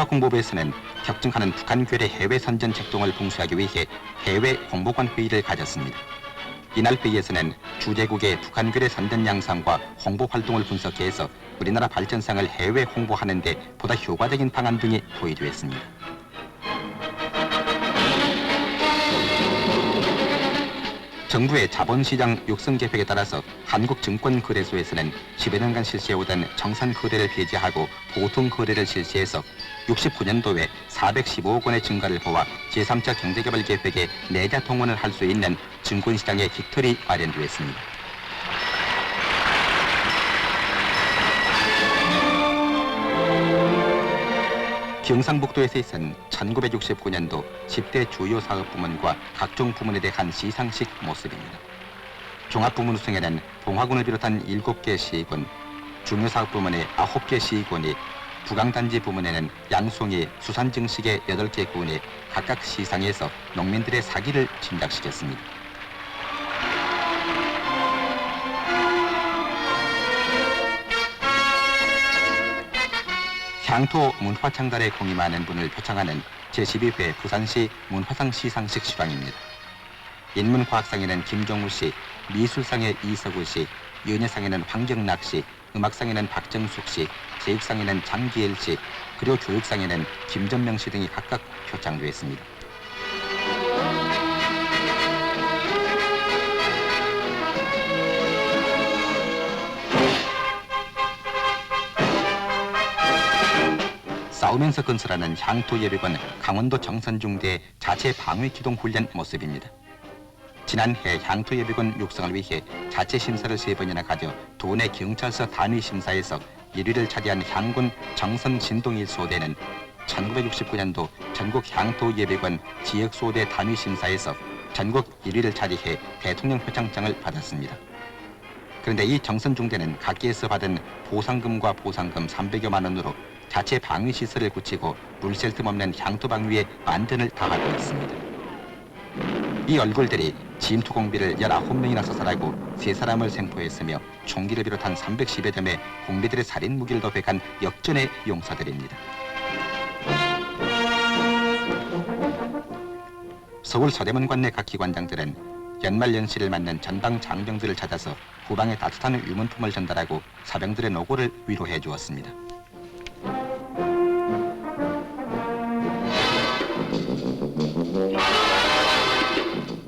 국가공보부에서는 격증하는 북한 괴뢰 해외 선전 책동을 봉쇄하기 위해 해외 홍보관 회의를 가졌습니다. 이날 회의에서는 주재국의 북한 괴뢰 선전 양상과 홍보 활동을 분석해서 우리나라 발전상을 해외 홍보하는 데 보다 효과적인 방안 등이 토의되었습니다. 정부의 자본시장 육성 계획에 따라서 한국증권거래소에서는 10여 년간 실시해오던 정산 거래를 폐지하고 보통 거래를 실시해서 69년도에 415억 원의 증가를 보아 제3차 경제개발 계획에 내자 통원을 할 수 있는 증권시장의 깃털이 마련되었습니다. 경상북도에서 있은 1969년도 10대 주요 사업 부문과 각종 부문에 대한 시상식 모습입니다. 종합부문 우승에는 봉화군을 비롯한 7개 시군, 중요사업 부문의 9개 시군이, 부강단지 부문에는 양송이, 수산증식의 8개 군이 각각 시상해서 농민들의 사기를 진작시켰습니다. 향토 문화 창달에 공임하는 분을 표창하는 제12회 부산시 문화상 시상식 실황입니다. 인문과학상에는 김종우 씨, 미술상에 이석우 씨, 연예상에는 황경락 씨, 음악상에는 박정숙 씨, 체육상에는 장기일 씨, 그리고 교육상에는 김전명 씨 등이 각각 표창되었습니다. 싸우면서 건설하는 향토 예비군 강원도 정선중대 자체 방위 기동 훈련 모습입니다. 지난해 향토 예비군 육성을 위해 자체 심사를 세 번이나 가져 도내 경찰서 단위 심사에서 1위를 차지한 향군 정선 진동 1소대는 1969년도 전국 향토 예비군 지역 소대 단위 심사에서 전국 1위를 차지해 대통령 표창장을 받았습니다. 그런데 이 정선중대는 각기에서 받은 보상금과 보상금 300여만 원으로 자체 방위 시설을 굳히고 물샐 틈 없는 향토 방위에 만전을 다하고 있습니다. 이 얼굴들이 침투 공비를 19명이나 사살하고 세 사람을 생포했으며 총기를 비롯한 310여 점의 공비들의 살인 무기를 도백한 역전의 용사들입니다. 서울 서대문 관내 각 기관장들은 연말 연시를 맞는 전방 장병들을 찾아서 후방에 따뜻한 유문품을 전달하고 사병들의 노고를 위로해 주었습니다.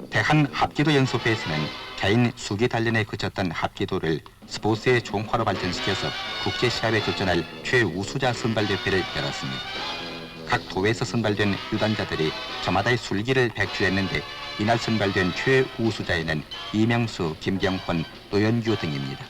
대한 합기도 연소회에서는 개인 수기 단련에 그쳤던 합기도를 스포츠의 종화로 발전시켜서 국제 시합에 도전할 최우수자 선발 대회를 열었습니다. 각 도에서 선발된 유단자들이 저마다의 술기를 백주했는데 이날 선발된 최우수자에는 이명수, 김경헌, 노현규 등입니다.